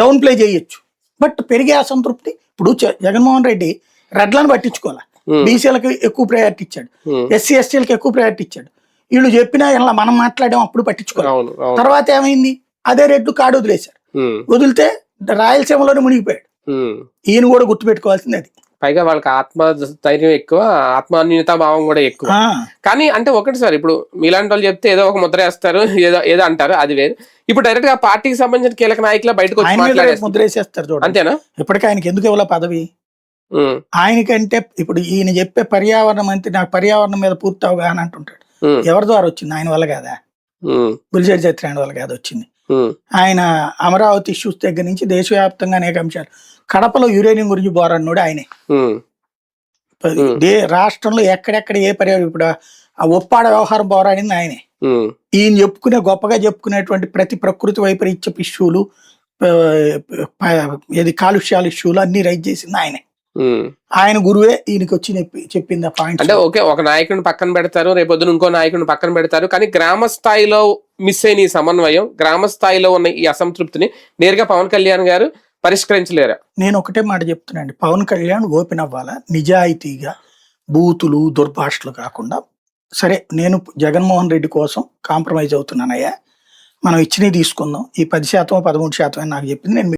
Down play చేయొచ్చు. But పెరిగే అసంతృప్తి ఇప్పుడు జగన్మోహన్ రెడ్డి రెడ్లను పట్టించుకోవాలి. బీసీలకు ఎక్కువ ప్రయారిటీ ఇచ్చాడు. ఎస్సీ ఎస్టీలకు ఎక్కువ ప్రయారిటీ ఇచ్చాడు. వీళ్ళు చెప్పినా ఇలా మనం మాట్లాడాం అప్పుడు పట్టించుకోవాలి. తర్వాత ఏమైంది? అదే రెడ్లు కాడు వదిలేశారు. వదిలితే రాయలసీమలోనే మునిగిపోయాడు. ఈయన కూడా గుర్తుపెట్టుకోవాల్సింది అది. పైగా వాళ్ళకి ఆత్మ ధైర్యం ఎక్కువ ఆత్మాన్యూనతా భావం కూడా ఎక్కువ. కానీ అంటే ఒకటి సార్ ఇప్పుడు మీలాంటి వాళ్ళు చెప్తే ఏదో ఒక ముద్ర వేస్తారు ఏదో ఏదో అంటారు అది వేరు. ఇప్పుడు డైరెక్ట్గా పార్టీకి సంబంధించిన కీలక నాయకుల బయటకు వచ్చి ఆయన మీద రేపు మాట్లాడేస్తారు ముద్రేసేస్తారు చూడండి. అంతేనా? ఇప్పటికీ ఆయనకి ఎందుకు ఇవ్వాల పదవి? ఆయనకంటే ఇప్పుడు ఈయన చెప్పే పర్యావరణ మంత్రి నాకు పర్యావరణం మీద పూర్తి అవగాహన అంటుంటాడు. ఎవరి ద్వారా వచ్చింది? ఆయన వల్ల కదా? ఉమ్, బులిశెట్టి సత్యనారాయణ వల్ల కాదు వచ్చింది. ఆయన అమరావతి ఇష్యూస్ దగ్గర నుంచి దేశవ్యాప్తంగా అనేక అంశాలు. కడపలో యురేనియం గురించి పోరాడినోడు ఆయనే. రాష్ట్రంలో ఎక్కడెక్కడ ఏ పర్యావరణ ఇప్పుడు ఆ ఒప్పాడ వ్యవహారం పోరాడింది ఆయనే. ఈయన చెప్పుకునే గొప్పగా చెప్పుకునేటువంటి ప్రతి ప్రకృతి వైపరీత్యపు ఇష్యూలు ఏది కాలుష్యాల ఇష్యూలు అన్ని రైజ్ చేసింది ఆయనే. ఆయన గురువే ఈయనకి వచ్చి చెప్పి- చెప్పింది ఆ పాయింట్ అంటే ఓకే ఒక నాయకుడిని పక్కన పెడతారు రేపొద్దున ఇంకో నాయకుడిని పక్కన పెడతారు కానీ గ్రామ స్థాయిలో మిస్ అయిన ఈ సమన్వయం గ్రామ స్థాయిలో ఉన్న ఈ అసంతృప్తిని నేరుగా పవన్ కళ్యాణ్ గారు పరిష్కరించలేరా? నేను ఒకటే మాట చెప్తున్నాండి పవన్ కళ్యాణ్ ఓపెన్ అవ్వాలా? నిజాయితీగా బూతులు దుర్భాషలు కాకుండా. సరే నేను జగన్మోహన్ రెడ్డి కోసం కాంప్రమైజ్ అవుతున్నానయ్యా. మనం ఇచ్చినవి తీసుకుందాం. ఈ పది శాతం పదమూడు శాతం అని నాకు చెప్పింది నేను